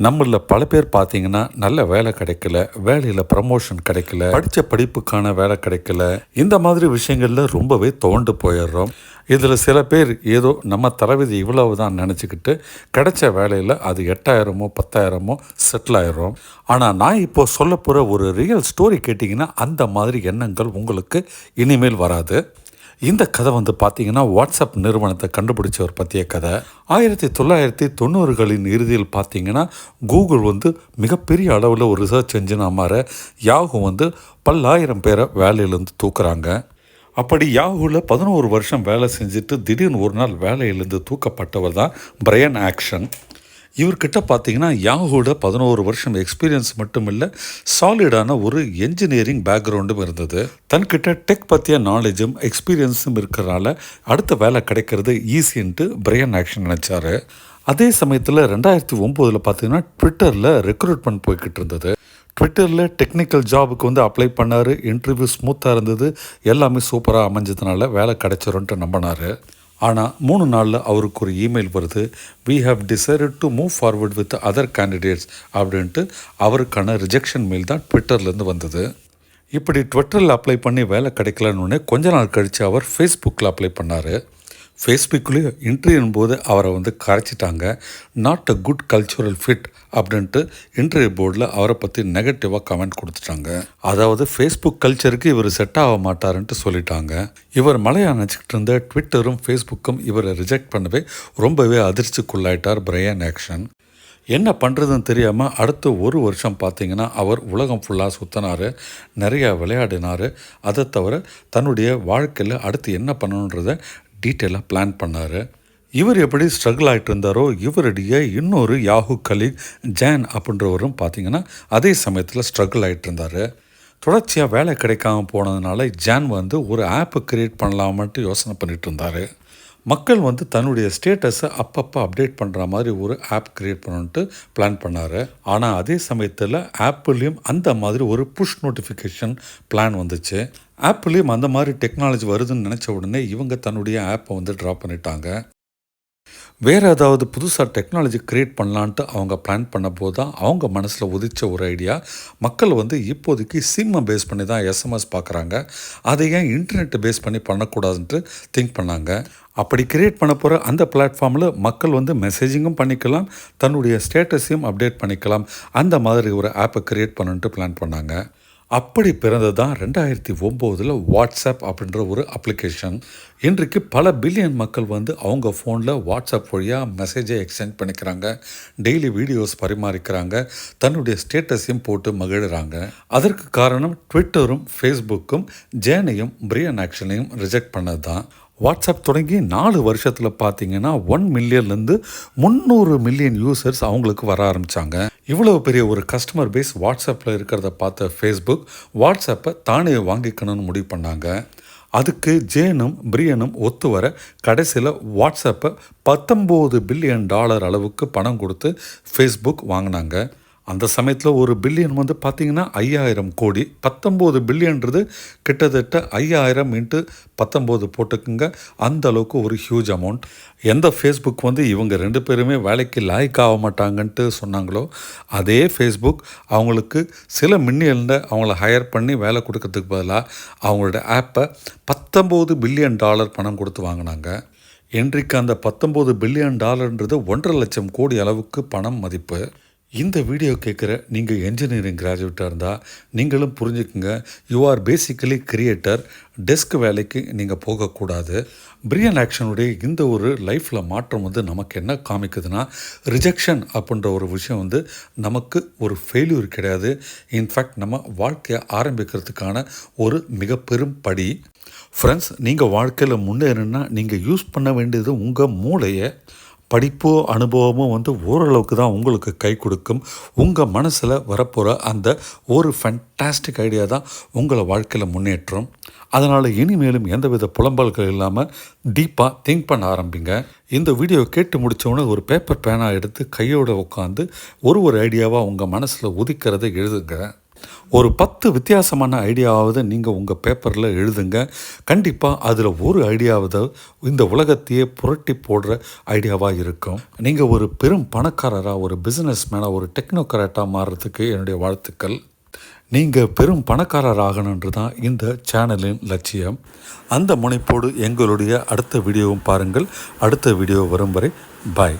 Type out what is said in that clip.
நம்மளில் பல பேர் பார்த்தீங்கன்னா நல்ல வேலை கிடைக்கல வேலையில் ப்ரமோஷன் கிடைக்கல படித்த படிப்புக்கான வேலை கிடைக்கல. இந்த மாதிரி விஷயங்களில் ரொம்பவே துவண்டு போயிடுறோம். இதில் சில பேர் ஏதோ நம்ம தலைவிதி இவ்வளவு தான் நினச்சிக்கிட்டு கிடைச்ச வேலையில் அது எட்டாயிரமோ பத்தாயிரமோ செட்டில் ஆயிடும் ஆனால் நான் இப்போது சொல்ல போகிற ஒரு ரியல் ஸ்டோரி கேட்டிங்கன்னா அந்த மாதிரி எண்ணங்கள் உங்களுக்கு இனிமேல் வராது. இந்த கதை வந்து பார்த்தீங்கன்னா வாட்ஸ்அப் நிறுவனத்தை கண்டுபிடிச்சவர் பற்றிய கதை. ஆயிரத்தி தொள்ளாயிரத்தி தொண்ணூறுகளின் இறுதியில் பார்த்தீங்கன்னா கூகுள் வந்து மிகப்பெரிய அளவில் ஒரு ரிசர்ச் என்ஜினாக மாற யாகு வந்து பல்லாயிரம் பேரை வேலையிலேருந்து தூக்குறாங்க. அப்படி யாகுவில் பதினோரு வருஷம் வேலை செஞ்சுட்டு திடீர்னு ஒரு நாள் வேலையிலேருந்து தூக்கப்பட்டவர் தான் பிரையன் ஆக்ஷன் இவர்கிட்ட பார்த்தீங்கன்னா யாகோட பதினோரு வருஷம் எக்ஸ்பீரியன்ஸ் மட்டும் இல்லை சாலிடான ஒரு என்ஜினியரிங் பேக்ரவுண்டும் இருந்தது. தன்கிட்ட டெக் பற்றிய நாலேஜும் எக்ஸ்பீரியன்ஸும் இருக்கிறனால அடுத்த வேலை கிடைக்கிறது ஈஸின்ட்டு பிரையன் ஆக்ஷன் நினச்சாரு. அதே சமயத்தில் ரெண்டாயிரத்தி ஒம்போதில் பார்த்தீங்கன்னா ட்விட்டரில் ரெக்ரூட்மெண்ட் போய்கிட்டு இருந்தது. ட்விட்டரில் டெக்னிக்கல் ஜாபுக்கு வந்து அப்ளை பண்ணார் இன்டர்வியூ ஸ்மூத்தாக இருந்தது எல்லாமே சூப்பராக அமைஞ்சதுனால வேலை கிடைச்சிரும்ன்ட்டு நம்பினார். ஆனால் மூணு நாளில் அவருக்கு ஒரு இமெயில் வருது. We have decided to move forward with other candidates அப்படின்ட்டு அவருக்கான ரிஜெக்ஷன் மெயில் தான் ட்விட்டர்லேருந்து வந்தது. இப்படி ட்விட்டரில் அப்ளை பண்ணி வேலை கிடைக்கலன்னு கொஞ்ச நாள் கழித்து அவர் ஃபேஸ்புக்கில் அப்ளை பண்ணார். ஃபேஸ்புக்லேயும் இன்டர்வியூன் போது அவரை வந்து கரைச்சிட்டாங்க. Not a good cultural fit அப்படின்ட்டு இன்டர்வியூ போர்டில் அவரை பற்றி நெகட்டிவாக கமெண்ட் கொடுத்துட்டாங்க. அதாவது ஃபேஸ்புக் கல்ச்சருக்கு இவர் செட் ஆக மாட்டாருன்ட்டு சொல்லிட்டாங்க. இவர் மலையா நினச்சிக்கிட்டு இருந்த ட்விட்டரும் ஃபேஸ்புக்கும் இவரை ரிஜெக்ட் பண்ணவே ரொம்பவே அதிர்ச்சிக்குள்ளாயிட்டார் பிரையன் ஆக்ஷன் என்ன பண்ணுறதுன்னு தெரியாமல் அடுத்த ஒரு வருஷம் பார்த்தீங்கன்னா அவர் உலகம் ஃபுல்லாக சுற்றினார் நிறையா விளையாடினார். அதை தவிர தன்னுடைய வாழ்க்கையில் அடுத்து என்ன பண்ணணுன்றதை டீட்டெயிலாக பிளான் பண்ணார். இவர் எப்படி ஸ்ட்ரகிள் ஆகிட்டு இருந்தாரோ இவருடைய இன்னொரு யாஹூ கலீக் ஜேன் அப்படின்றவரும் பார்த்தீங்கன்னா அதே சமயத்தில் ஸ்ட்ரகிள் ஆகிட்டு இருந்தார். தொடர்ச்சியாக வேலை கிடைக்காம போனதுனால ஜான் வந்து ஒரு ஆப்பை க்ரியேட் பண்ணலாமன்ட்டு யோசனை பண்ணிகிட்டு இருந்தார். மக்கள் வந்து தன்னுடைய ஸ்டேட்டஸை அப்பப்போ அப்டேட் பண்ணுற மாதிரி ஒரு ஆப் க்ரியேட் பண்ணணுன்ட்டு பிளான் பண்ணார். ஆனால் அதே சமயத்தில் ஆப்பிள்லேயும் அந்த மாதிரி ஒரு புஷ் நோட்டிஃபிகேஷன் பிளான் வந்துச்சு. ஆப்பிள்லேயும் அந்த மாதிரி டெக்னாலஜி வருதுன்னு நினச்ச உடனே இவங்க தன்னுடைய ஆப்பை வந்து ட்ராப் பண்ணிட்டாங்க. வேறு ஏதாவது புதுசாக டெக்னாலஜி க்ரியேட் பண்ணலான்ட்டு அவங்க பிளான் பண்ண போது தான் அவங்க மனசில் உதிச்ச ஒரு ஐடியா மக்கள் வந்து இப்போதைக்கு சிம்மை பேஸ் பண்ணி தான் எஸ்எம்எஸ் பார்க்குறாங்க அதை ஏன் இன்டர்நெட்டை பேஸ் பண்ணி பண்ணக்கூடாதுன்ட்டு திங்க் பண்ணாங்க. அப்படி கிரியேட் பண்ண போகிற அந்த பிளாட்ஃபார்மில் மக்கள் வந்து மெசேஜிங்கும் பண்ணிக்கலாம் தன்னுடைய ஸ்டேட்டஸையும் அப்டேட் பண்ணிக்கலாம். அந்த மாதிரி ஒரு ஆப்பை க்ரியேட் பண்ணுன்ட்டு பிளான் பண்ணாங்க. அப்படி பிறந்தது தான் ரெண்டாயிரத்தி ஒம்போதில் வாட்ஸ்அப் அப்படின்ற ஒரு அப்ளிகேஷன் இன்றைக்கு பல பில்லியன் மக்கள் வந்து அவங்க ஃபோனில் வாட்ஸ்அப் வழியாக மெசேஜை எக்ஸ்சேஞ்ச் பண்ணிக்கிறாங்க. டெய்லி வீடியோஸ் பரிமாறிக்கிறாங்க. தன்னுடைய ஸ்டேட்டஸையும் போட்டு மகிழுறாங்க. அதற்கு காரணம் ட்விட்டரும் ஃபேஸ்புக்கும் ஜேனையும் பிரியன் ஆக்ஷனையும் ரிஜெக்ட் பண்ணது தான் வாட்ஸ்அப் தொடங்கி நாலு வருஷத்தில் பார்த்தீங்கன்னா ஒன் மில்லியன்லேருந்து முந்நூறு மில்லியன் யூசர்ஸ் அவங்களுக்கு வர ஆரம்பித்தாங்க இவ்வளோ பெரிய ஒரு கஸ்டமர் பேஸ் வாட்ஸ்அப்பில் இருக்கிறத பார்த்த ஃபேஸ்புக் வாட்ஸ்அப்பை தானே வாங்கிக்கணும்னு முடிவு பண்ணாங்க. அதுக்கு ஜேனும் பிரியனும் ஒத்து வர கடைசியில் வாட்ஸ்அப்பை பத்தொம்போது பில்லியன் டாலர் அளவுக்கு பணம் கொடுத்து ஃபேஸ்புக் வாங்கினாங்க. அந்த சமயத்தில் ஒரு பில்லியன் வந்து பார்த்திங்கன்னா ஐயாயிரம் கோடி. பத்தொம்போது பில்லியன்றது கிட்டத்தட்ட ஐயாயிரம் இன்ட்டு பத்தொம்போது போட்டுக்குங்க. அந்த அளவுக்கு ஒரு ஹியூஜ் அமௌண்ட் எந்த ஃபேஸ்புக் வந்து இவங்க ரெண்டு பேருமே வேலைக்கு லாய்க் ஆக மாட்டாங்கன்ட்டு சொன்னாங்களோ அதே ஃபேஸ்புக் அவங்களுக்கு சில மின்னியலில் அவங்கள ஹையர் பண்ணி வேலை கொடுக்கறதுக்கு பதிலாக அவங்களோட ஆப்பை பத்தொம்போது பில்லியன் டாலர் பணம் கொடுத்து வாங்கினாங்க. இன்றைக்கு அந்த பத்தொம்போது பில்லியன் டாலர்ன்றது ஒன்றரை லட்சம் கோடி அளவுக்கு பணம் மதிப்பு. இந்த வீடியோ கேட்குற நீங்கள் என்ஜினியரிங் கிராஜுவேட்டாக இருந்தால் நீங்களும் புரிஞ்சுக்குங்க. You are basically creator desk வேலைக்கு நீங்கள் போகக்கூடாது. பிரியன் ஆக்ஷனுடைய இந்த ஒரு லைஃப்பில் மாற்றம் வந்து நமக்கு என்ன காமிக்குதுன்னா ரிஜெக்ஷன் அப்படின்ற ஒரு விஷயம் வந்து நமக்கு ஒரு ஃபெயில்யூர் கிடையாது. இன்ஃபேக்ட் நம்ம வாழ்க்கையை ஆரம்பிக்கிறதுக்கான ஒரு மிக பெரும் படி. ஃப்ரெண்ட்ஸ் நீங்கள் வாழ்க்கையில் முன்னேறணுன்னா நீங்கள் யூஸ் பண்ண வேண்டியது உங்கள் மூளையை. படிப்போ அனுபவமோ வந்து ஓரளவுக்கு தான் உங்களுக்கு கை கொடுக்கும். உங்கள் மனசில் வரப்போகிற அந்த ஒரு ஃபண்டாஸ்டிக் ஐடியா தான் உங்களை வாழ்க்கையில் முன்னேற்றம். அதனால் இனிமேலும் எந்தவித புலம்பல்கள் இல்லாமல் டீப்பாக திங்க் பண்ண ஆரம்பிங்க. இந்த வீடியோ கேட்டு முடித்தவொடனே ஒரு பேப்பர் பேனா எடுத்து கையோடு உட்காந்து ஒரு ஒரு ஐடியாவாக உங்கள் மனசில் உதிக்கிறதை எழுதுங்க. ஒரு பத்து வித்தியாசமான ஐடியாவாவது நீங்கள் உங்கள் பேப்பரில் எழுதுங்க. கண்டிப்பாக அதில் ஒரு ஐடியாவது இந்த உலகத்தையே புரட்டி போடுற ஐடியாவாக இருக்கும். நீங்கள் ஒரு பெரும் பணக்காரராக ஒரு பிஸ்னஸ் மேனாக ஒரு டெக்னோக்ராட்டாக மாறுறதுக்கு என்னுடைய வாழ்த்துக்கள். நீங்கள் பெரும் பணக்காரர் ஆகணுன்றது தான் இந்த சேனலின் லட்சியம். அந்த முனைப்போடு எங்களுடைய அடுத்த வீடியோவும் பாருங்கள். அடுத்த வீடியோ வரும் வரை பாய்